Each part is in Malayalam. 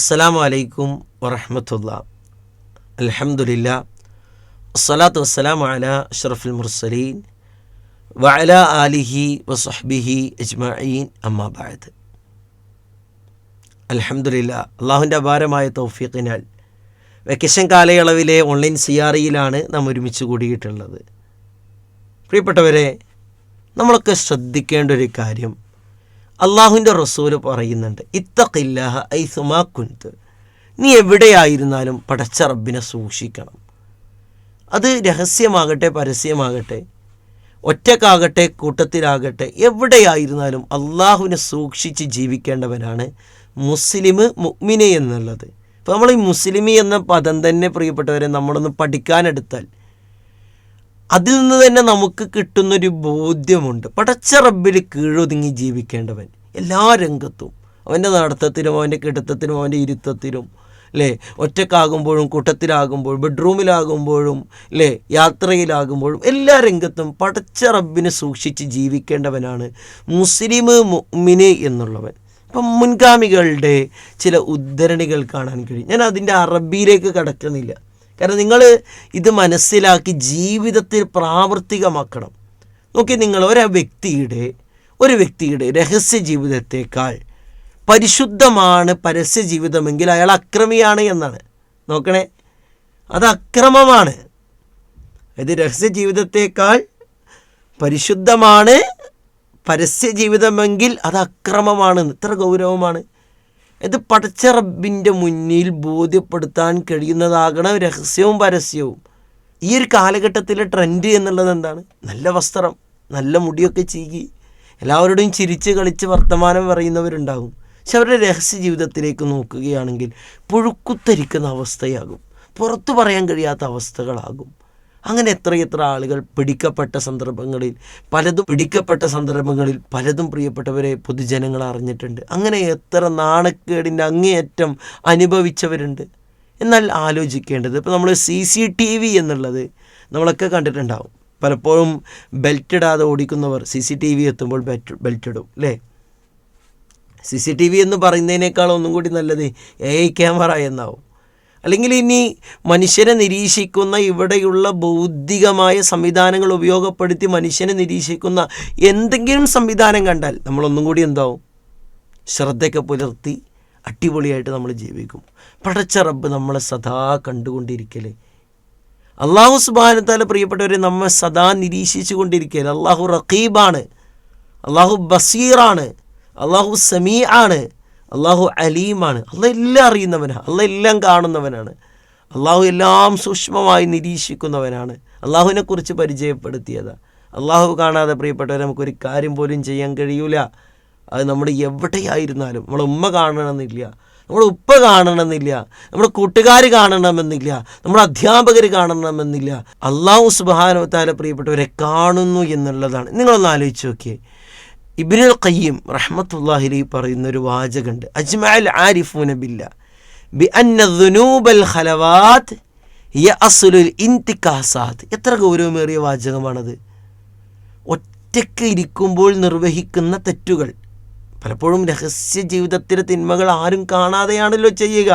അസ്സലാമു അലൈക്കും വറഹമത്തുള്ള. അലഹമുല്ല അസ്സലാത്തു വസ്സലാം അല അഷ്റഫുൽ മുർസലീൻ വഅല ആലിഹി വസഹ്ബിഹി അജ്മഈൻ. അമ്മാബായത് അലഹമുല്ല അള്ളാഹുന്റെ അപാരമായ തൗഫീഖിനാൽ വെക്കേഷൻ കാലയളവിലെ ഓൺലൈൻ സിയാറിയിലാണ് നാം ഒരുമിച്ച് കൂടിയിട്ടുള്ളത്. പ്രിയപ്പെട്ടവരെ നമ്മളൊക്കെ ശ്രദ്ധിക്കേണ്ട ഒരു കാര്യം അള്ളാഹുവിന്റെ റസൂൽ പറയുന്നുണ്ട് ഇത്തഖില്ലാഹ ഐസുമാ കുന്ത് നീ എവിടെയായിരുന്നാലും പടച്ച റബ്ബിനെ സൂക്ഷിക്കണം. അത് രഹസ്യമാകട്ടെ പരസ്യമാകട്ടെ ഒറ്റക്കാകട്ടെ കൂട്ടത്തിലാകട്ടെ എവിടെയായിരുന്നാലും അള്ളാഹുവിനെ സൂക്ഷിച്ച് ജീവിക്കേണ്ടവനാണ് മുസ്ലിം മുഗ്മിനെ എന്നുള്ളത്. ഇപ്പോൾ നമ്മൾ ഈ മുസ്ലിമി എന്ന പദം തന്നെ പ്രിയപ്പെട്ടവരെ നമ്മളൊന്ന് പഠിക്കാനെടുത്താൽ അതിൽ നിന്ന് തന്നെ നമുക്ക് കിട്ടുന്നൊരു ബോധ്യമുണ്ട്. പടച്ച റബ്ബിൽ കീഴൊതുങ്ങി ജീവിക്കേണ്ടവൻ എല്ലാ രംഗത്തും. അവന്റെ നടത്തത്തിലും അവന്റെ കിടത്തത്തിലും അവന്റെ ഇരുത്തത്തിലും അല്ലേ ഒറ്റക്കാകുമ്പോഴും കൂട്ടത്തിലാകുമ്പോഴും ബെഡ്റൂമിലാകുമ്പോഴും അല്ലേ യാത്രയിലാകുമ്പോഴും എല്ലാ രംഗത്തും പടച്ച റബ്ബിനെ സൂക്ഷിച്ച് ജീവിക്കേണ്ടവനാണ് മുസ്ലിം മുഅ്മിന് എന്നുള്ളവൻ. ഇപ്പം മുൻഗാമികളുടെ ചില ഉദ്ധരണികൾ കാണാൻ കഴിയും. ഞാൻ അതിന്റെ അറബിയിലേക്ക് കടക്കുന്നില്ല. കാരണം നിങ്ങൾ ഇത് മനസ്സിലാക്കി ജീവിതത്തിൽ പ്രാവർത്തികമാക്കണം. നോക്കി നിങ്ങൾ ഒരു വ്യക്തിയുടെ ഒരു വ്യക്തിയുടെ രഹസ്യ ജീവിതത്തേക്കാൾ പരിശുദ്ധമാണ് പരസ്യ ജീവിതമെങ്കിൽ അയാൾ അക്രമിയാണ് എന്നാണ്. നോക്കണേ അത് അക്രമമാണ്. ഇത് രഹസ്യ ജീവിതത്തേക്കാൾ പരിശുദ്ധമാണ് പരസ്യ ജീവിതമെങ്കിൽ അത് അക്രമമാണ് ഇത്ര ഗൗരവമാണ്. ഇത് പടച്ച റബ്ബിന്റെ മുന്നിൽ ബോധ്യപ്പെടുത്താൻ കഴിയുന്നതാകണം രഹസ്യവും പരസ്യവും. ഈ ഒരു കാലഘട്ടത്തിലെ ട്രെൻഡ് എന്നുള്ളത് എന്താണ്? നല്ല വസ്ത്രം നല്ല മുടിയൊക്കെ ചീകി എല്ലാവരോടും ചിരിച്ച് കളിച്ച് വർത്തമാനം പറയുന്നവരുണ്ടാകും. പക്ഷെ അവരുടെ രഹസ്യ ജീവിതത്തിലേക്ക് നോക്കുകയാണെങ്കിൽ പുഴുക്കുത്തരിക്കുന്ന അവസ്ഥയാകും. പുറത്തു പറയാൻ കഴിയാത്ത അവസ്ഥകളാകും. അങ്ങനെ എത്രയെത്ര ആളുകൾ പിടിക്കപ്പെട്ട സന്ദർഭങ്ങളിൽ പലതും പിടിക്കപ്പെട്ട സന്ദർഭങ്ങളിൽ പലതും പ്രിയപ്പെട്ടവരെ പൊതുജനങ്ങൾ അറിഞ്ഞിട്ടുണ്ട്. അങ്ങനെ എത്ര നാണക്കേടിന്റെ അങ്ങേയറ്റം അനുഭവിച്ചവരുണ്ട്. എന്നാൽ ആലോചിക്കേണ്ടത് ഇപ്പോൾ നമ്മൾ സി സി ടി വി എന്നുള്ളത് നമ്മളൊക്കെ കണ്ടിട്ടുണ്ടാവും. പലപ്പോഴും ബെൽറ്റ് ഇടാതെ ഓടിക്കുന്നവർ സി സി ടി വി എത്തുമ്പോൾ ബെൽറ്റ് ബെൽറ്റ് ഇടും അല്ലേ? സി സി ടി വി എന്ന് പറയുന്നതിനേക്കാൾ ഒന്നും കൂടി നല്ലത് എ ഐ ക്യാമറ എന്നാവും. അല്ലെങ്കിൽ ഇനി മനുഷ്യനെ നിരീക്ഷിക്കുന്ന ഇവിടെയുള്ള ബൗദ്ധികമായ സംവിധാനങ്ങൾ ഉപയോഗപ്പെടുത്തി മനുഷ്യനെ നിരീക്ഷിക്കുന്ന എന്തെങ്കിലും സംവിധാനം കണ്ടാൽ നമ്മളൊന്നും കൂടി എന്താവും? ശ്രദ്ധയൊക്കെ പുലർത്തി അടിപൊളിയായിട്ട് നമ്മൾ ജീവിക്കും. പടച്ച റബ്ബ് നമ്മളെ സദാ കണ്ടുകൊണ്ടിരിക്കലേ. അള്ളാഹു സുബാനത്താൽ പ്രിയപ്പെട്ടവരെ നമ്മെ സദാ നിരീക്ഷിച്ചു കൊണ്ടിരിക്കൽ. അള്ളാഹു റഖീബാണ്. അള്ളാഹു ബസീറാണ്. അള്ളാഹു സമീ ആണ് അള്ളാഹു അലീമാണ്. അള്ള എല്ലാം അറിയുന്നവനാണ് അള്ള എല്ലാം കാണുന്നവനാണ്. അള്ളാഹു എല്ലാം സൂക്ഷ്മമായി നിരീക്ഷിക്കുന്നവനാണ്. അള്ളാഹുവിനെക്കുറിച്ച് പരിചയപ്പെടുത്തിയത്. അള്ളാഹു കാണാതെ പ്രിയപ്പെട്ടവരെ നമുക്കൊരു കാര്യം പോലും ചെയ്യാൻ കഴിയൂല. അത് നമ്മൾ എവിടെയായിരുന്നാലും. നമ്മളെ ഉമ്മ കാണണമെന്നില്ല. നമ്മുടെ ഉപ്പ കാണണമെന്നില്ല. നമ്മുടെ കൂട്ടുകാർ കാണണമെന്നില്ല. നമ്മുടെ അധ്യാപകർ കാണണമെന്നില്ല. അള്ളാഹു സുബാനവത്താല പ്രിയപ്പെട്ടവരെ കാണുന്നു എന്നുള്ളതാണ്. നിങ്ങളൊന്ന് ആലോചിച്ച് നോക്കിയേ. ഇബിനുൽ ഖയ്യം അലൈഹി പറയുന്ന ഒരു വാചകമുണ്ട്. അജ്മഅൽ ആരിഫൂന ബില്ല. ബി അന്ന ദുനൂബൽ ഖലവാത്ത് യ അസ്ലുൽ ഇൻതികാസാത് എത്ര ഗൗരവമേറിയ വാചകമാണത്. ഒറ്റയ്ക്ക് ഇരിക്കുമ്പോൾ നിർവഹിക്കുന്ന തെറ്റുകൾ. പലപ്പോഴും രഹസ്യ ജീവിതത്തിലെ തിന്മകൾ ആരും കാണാതെയാണല്ലോ ചെയ്യുക.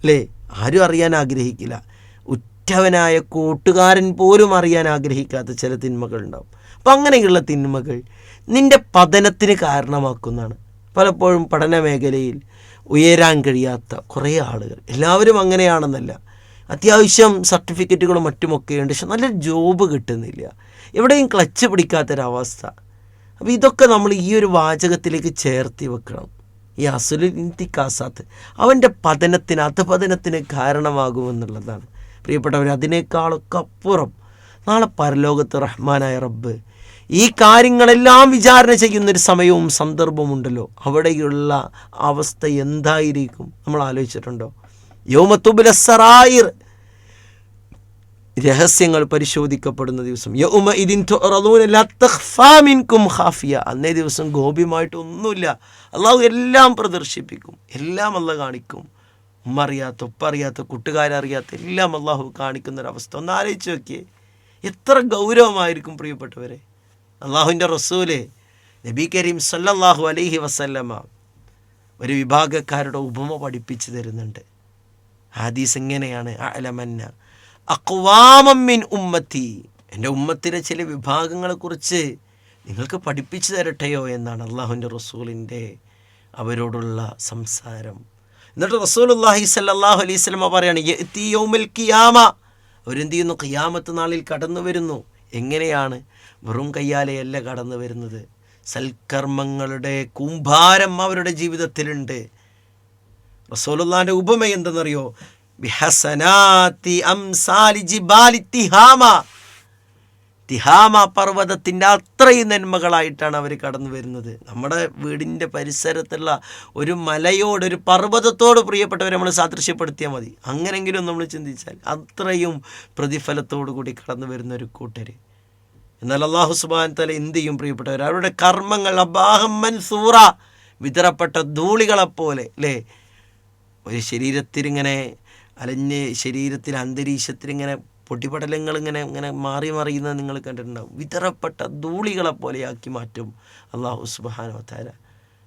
അല്ലേ? ആരും അറിയാൻ ആഗ്രഹിക്കില്ല. ഉറ്റവനായ കൂട്ടുകാരൻ പോലും അറിയാൻ ആഗ്രഹിക്കാത്ത ചില തിന്മകൾ ഉണ്ടാവും അപ്പം അങ്ങനെയുള്ള തിന്മകൾ നിന്റെ പതനത്തിന് കാരണമാക്കുന്നതാണ്. പലപ്പോഴും പഠന മേഖലയിൽ ഉയരാൻ കഴിയാത്ത കുറേ ആളുകൾ. എല്ലാവരും അങ്ങനെയാണെന്നല്ല. അത്യാവശ്യം സർട്ടിഫിക്കറ്റുകളും മറ്റുമൊക്കെ ഉണ്ട്. പക്ഷെ നല്ല ജോബ് കിട്ടുന്നില്ല. എവിടെയും ക്ലച്ച് പിടിക്കാത്തൊരവസ്ഥ. അപ്പോൾ ഇതൊക്കെ നമ്മൾ ഈ ഒരു വാചകത്തിലേക്ക് ചേർത്തി വെക്കണം. ഈ അസുലിന്തിക്കാസാത്ത് അവന്റെ പതനത്തിന് അധപതനത്തിന് കാരണമാകുമെന്നുള്ളതാണ്. പ്രിയപ്പെട്ടവർ അതിനേക്കാളൊക്കെ അപ്പുറം നാളെ പരലോകത്ത് റഹ്മാനായ റബ്ബ് ഈ കാര്യങ്ങളെല്ലാം വിചാരണ ചെയ്യുന്നൊരു സമയവും സന്ദർഭമുണ്ടല്ലോ. അവിടെയുള്ള അവസ്ഥ എന്തായിരിക്കും? നമ്മൾ ആലോചിച്ചിട്ടുണ്ടോ? യോമത്തുബുലസറായിർ രഹസ്യങ്ങൾ പരിശോധിക്കപ്പെടുന്ന ദിവസം. യൗമ ഖാഫിയ. അന്നേ ദിവസം ഗോപ്യമായിട്ട് ഒന്നുമില്ല അള്ളാഹു എല്ലാം പ്രദർശിപ്പിക്കും. എല്ലാം അല്ല കാണിക്കും. ഉമ്മ അറിയാത്ത ഉപ്പ അറിയാത്ത കൂട്ടുകാരറിയാത്ത എല്ലാം അള്ളാഹു കാണിക്കുന്നൊരവസ്ഥ. ഒന്ന് ആലോചിച്ച് നോക്കിയേ. എത്ര ഗൗരവമായിരിക്കും ഒരു വിഭാഗക്കാരുടെ ഉപമ പഠിപ്പിച്ചു തരുന്നുണ്ട്. ഹദീസ് എങ്ങനെയാണ്? അലമന്ന അക്വാമമ്മിൻ ഉമ്മത്തി. എന്റെ ഉമ്മത്തിലെ ചില വിഭാഗങ്ങളെക്കുറിച്ച് നിങ്ങൾക്ക് പഠിപ്പിച്ചു തരട്ടെയോ എന്നാണ് അള്ളാഹുവിന്റെ റസൂലിന്റെ അവരോടുള്ള സംസാരം. എന്നിട്ട് റസൂൽ അള്ളാഹി സല്ലാഹു അലൈഹി സ്വലമ പറയാണ് "യഅ്തി യൗമൽ ഖിയാമ. അവരെന്ത് ചെയ്യുന്നു? ഖിയാമത്ത് നാളിൽ കടന്നു വരുന്നു എങ്ങനെയാണ് വെറും കയ്യാലെയല്ല കടന്നു വരുന്നത്? സൽക്കർമ്മങ്ങളുടെ കൂമ്പാരം അവരുടെ ജീവിതത്തിലുണ്ട്. റസൂലുള്ളാന്റെ ഉപമ എന്തെന്നറിയോ? ബിഹസനാത്തി അംസാലി ജിബാലി തിഹാമ പർവതത്തിന്റെ അത്രയും നന്മകളായിട്ടാണ് അവർ കടന്നു വരുന്നത്. നമ്മുടെ വീടിന്റെ പരിസരത്തുള്ള ഒരു മലയോട് ഒരു പർവതത്തോട് പ്രിയപ്പെട്ടവർ നമ്മൾ സാദൃശ്യപ്പെടുത്തിയാൽ മതി. അങ്ങനെങ്കിലും നമ്മൾ ചിന്തിച്ചാൽ അത്രയും പ്രതിഫലത്തോടു കൂടി കടന്നു വരുന്ന ഒരു കൂട്ടർ എന്നാൽ അള്ളാഹു സുബാൻ തല എന്ത് ചെയ്യും പ്രിയപ്പെട്ടവർ അവരുടെ കർമ്മങ്ങൾ അബാഹം സൂറ വിതറപ്പെട്ട ധൂളികളെപ്പോലെ അല്ലേ? ഒരു ശരീരത്തിലിങ്ങനെ അലഞ്ഞ് ശരീരത്തിൽ അന്തരീക്ഷത്തിലിങ്ങനെ പൊട്ടിപ്പടലങ്ങൾ ഇങ്ങനെ ഇങ്ങനെ മാറി മറിയുന്നത് നിങ്ങൾ കണ്ടിട്ടുണ്ടാവും. വിതറപ്പെട്ട ധൂളികളെ പോലെയാക്കി മാറ്റും അള്ളാഹു സുബാനോ താര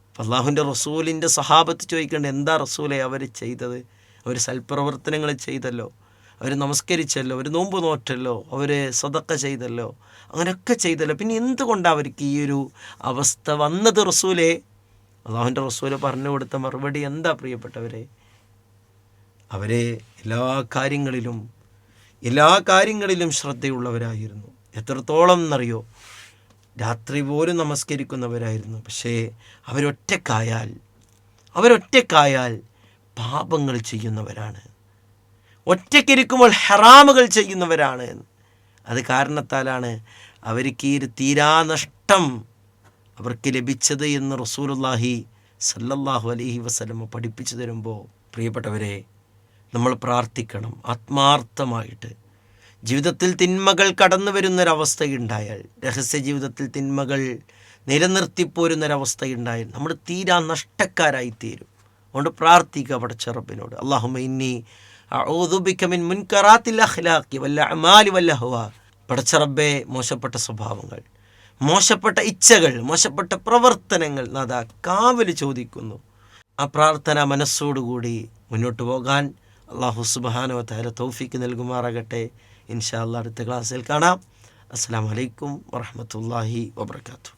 അപ്പം അള്ളാഹുവിന്റെ റസൂലിന്റെ സഹാബത്ത് ചോദിക്കേണ്ട എന്താ റസൂലെ അവർ ചെയ്തത്? അവർ സൽപ്രവർത്തനങ്ങൾ ചെയ്തല്ലോ? അവർ നമസ്കരിച്ചല്ലോ? അവർ നോമ്പ് നോറ്റല്ലോ? അവർ സ്വതക്ക ചെയ്തല്ലോ? അങ്ങനെയൊക്കെ ചെയ്തല്ലോ. പിന്നെ എന്തുകൊണ്ടാണ് അവർക്ക് ഈ ഒരു അവസ്ഥ വന്നത് റസൂലെ? അള്ളാഹുവിന്റെ റസൂൽ പറഞ്ഞു കൊടുത്ത മറുപടി എന്താ പ്രിയപ്പെട്ടവരെ? അവരെ എല്ലാ കാര്യങ്ങളിലും എല്ലാ കാര്യങ്ങളിലും ശ്രദ്ധയുള്ളവരായിരുന്നു. എത്രത്തോളം എന്നറിയോ? രാത്രി പോലും നമസ്കരിക്കുന്നവരായിരുന്നു. പക്ഷേ അവരൊറ്റക്കായാൽ അവരൊറ്റക്കായാൽ പാപങ്ങൾ ചെയ്യുന്നവരാണ്. ഒറ്റയ്ക്കിരിക്കുമ്പോൾ ഹറാമുകൾ ചെയ്യുന്നവരാണ്. അത് കാരണത്താലാണ് അവർക്ക് ഈ തീരാനഷ്ടം അവർക്ക് ലഭിച്ചത് എന്ന് റസൂലുള്ളാഹി സല്ലല്ലാഹു അലഹി വസ്ലമ പഠിപ്പിച്ചു തരുമ്പോൾ. പ്രിയപ്പെട്ടവരെ നമ്മൾ പ്രാർത്ഥിക്കണം. ആത്മാർത്ഥമായിട്ട്. ജീവിതത്തിൽ തിന്മകൾ കടന്നു വരുന്നൊരവസ്ഥയുണ്ടായാൽ രഹസ്യ ജീവിതത്തിൽ തിന്മകൾ നിലനിർത്തിപ്പോരുന്നൊരവസ്ഥയുണ്ടായാൽ നമ്മൾ തീരാ നഷ്ടക്കാരായി തീരും അതുകൊണ്ട് പ്രാർത്ഥിക്കുക പടച്ചറപ്പിനോട് അള്ളാഹുമ ഇന്നി ഔദുബിക്കമിൻ മുൻകറാത്തിൽ അഖ്ലാഖി വല്ല അമാലി വല്ലഹുവ പടച്ചറബെ മോശപ്പെട്ട സ്വഭാവങ്ങൾ മോശപ്പെട്ട ഇച്ഛകൾ മോശപ്പെട്ട പ്രവർത്തനങ്ങൾ നാഥ കാവൽ ചോദിക്കുന്നു. ആ പ്രാർത്ഥന മനസ്സോടുകൂടി മുന്നോട്ട് പോകാൻ അള്ളാഹു സുബാനോ താര തൗഫിക്ക് നൽകുമാറാകട്ടെ. ഇൻഷാ അള്ളാഹ് അടുത്ത ക്ലാസ്സിൽ കാണാം. അസ്സാം വലൈക്കും വറഹമത്തല്ലാഹി വബർക്കാത്തു